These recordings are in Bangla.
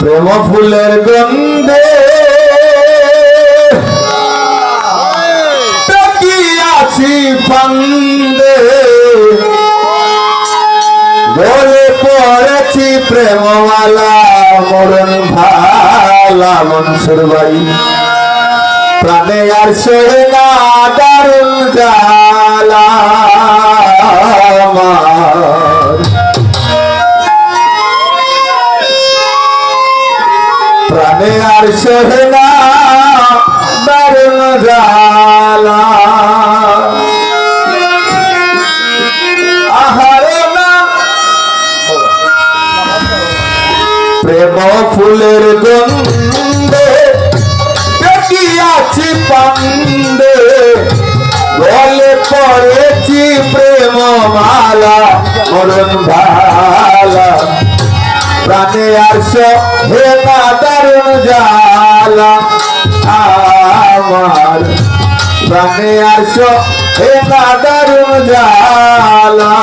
প্রেম ফুলের গন্ধে আছি ফান্দে। গলে পড়েছি প্রেমওয়ালা মরণ ভালা মনসুর ভাই প্রাণে আর সহে না, দারুণ জালা প্রাণে আর সহে না দারুণ জালা প্রেম ফুলের গন্ধে আছি পান্দে গলে পড়েছি প্রেম মালা মরণ ভালা। প্রাণে আস হে না দারুণ জালা আমার প্রাণে আসো হে না দারুণ জালা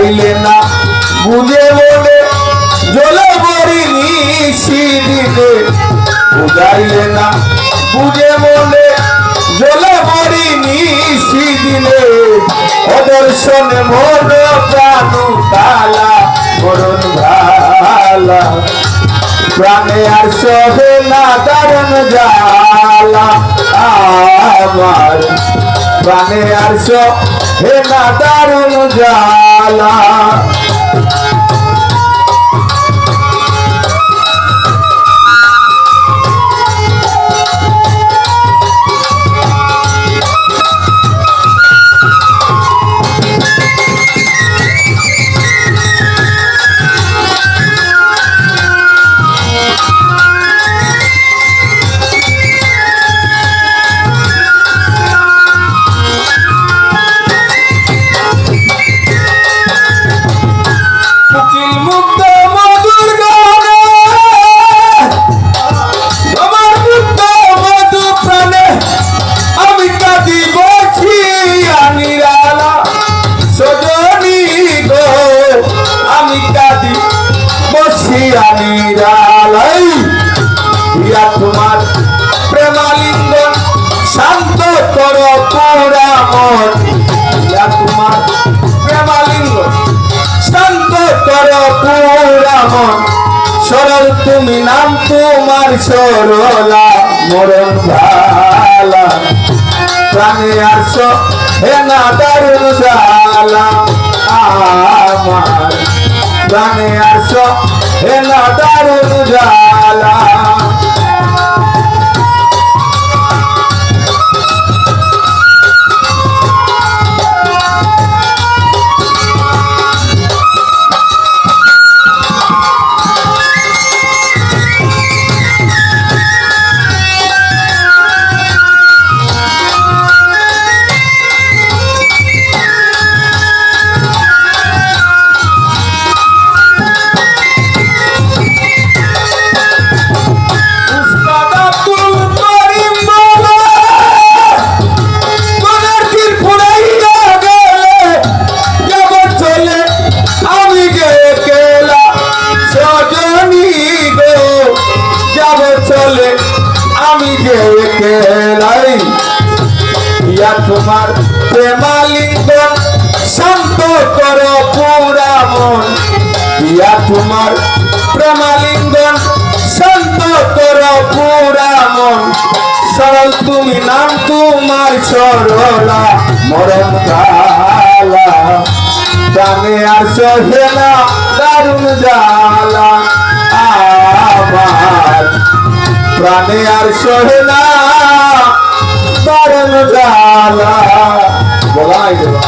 বুঝাইলে না। বুঝে বলে, জলে বড়ি নিশি দিলে। বুঝাইলে না, বুঝে বলে, জলে বড়ি নিশি দিলে। অদর্শনে মন প্রাণ তালা, মরণ ভালা। প্রাণে আর সহে না দারুণ জালা আমার প্রাণে আর সহে না দারুণ জালা উকিল সরল তুমি নাম তোমার সরলা, মরণ ভালা প্রাণে আস, হে না দারুণ জালা আমার প্রাণে আস, হে না দারুণ জালা যাব চলে, আমি যে একলাই। ইয়া তোমার প্রেমালিঙ্গন শান্ত কর পুরা মন। ইয়া তোমার প্রেমালিঙ্গন শান্ত কর পুরা মন। সরল তোমার সরলা, মরণ কালা। প্রাণে আর সহে না দারুণ জ্বালা আমার প্রাণে আর সহে না। বলাই দেবা